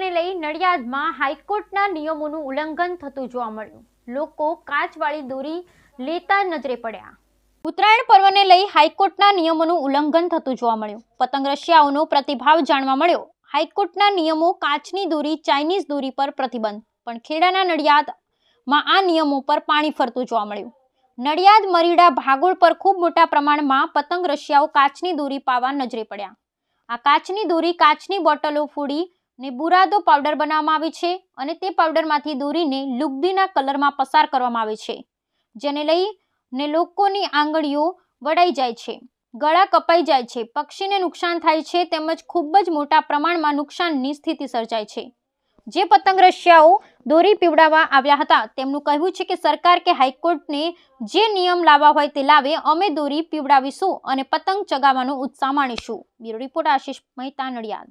નડિયાદમાં હાઈકોર્ટના નિયમોનું ઉલ્લંઘન થતું જોવા મળ્યું. લોકો કાચવાળી દોરી લેતા નજરે પડ્યા. ઉત્તરાયણ પર્વને લઈ હાઈકોર્ટના નિયમોનું ઉલ્લંઘન થતું જોવા મળ્યું. પતંગ રશિયાઓનો પ્રતિભાવ જાણવા મળ્યો. હાઈકોર્ટના નિયમો કાચની દોરી, ચાઇનીઝ દોરી પર પ્રતિબંધ, પણ ખેડાના નડિયાદમાં આ નિયમો પર પાણી ફરતું જોવા મળ્યું. નડિયાદ, મરીડા, ભાગોળ પર ખૂબ મોટા પ્રમાણમાં પતંગ રશિયાઓ કાચની દોરી પાવા નજરે પડ્યા. આ કાચની દોરી કાચની બોટલો ફોડી ને બુરાદો પાવડર બનાવવામાં આવે છે અને તે પાવડરમાંથી દોરીને લુગદીના કલરમાં પસાર કરવામાં આવે છે. જેને લઈને લોકોની આંગળીઓ વડાઈ જાય છે, ગળા કપાઈ જાય છે, પક્ષીને નુકસાન થાય છે તેમજ ખૂબ જ મોટા પ્રમાણમાં નુકસાનની સ્થિતિ સર્જાય છે. જે પતંગ રશિયાઓ દોરી પીવડાવવા આવ્યા હતા, તેમનું કહેવું છે કે સરકાર કે હાઈકોર્ટને જે નિયમ લાવવા હોય તે લાવે અમે દોરી પીવડાવીશું અને પતંગ ચગાવવાનો ઉત્સાહ માણીશું. Bureau report Ashish Mehta Nadiad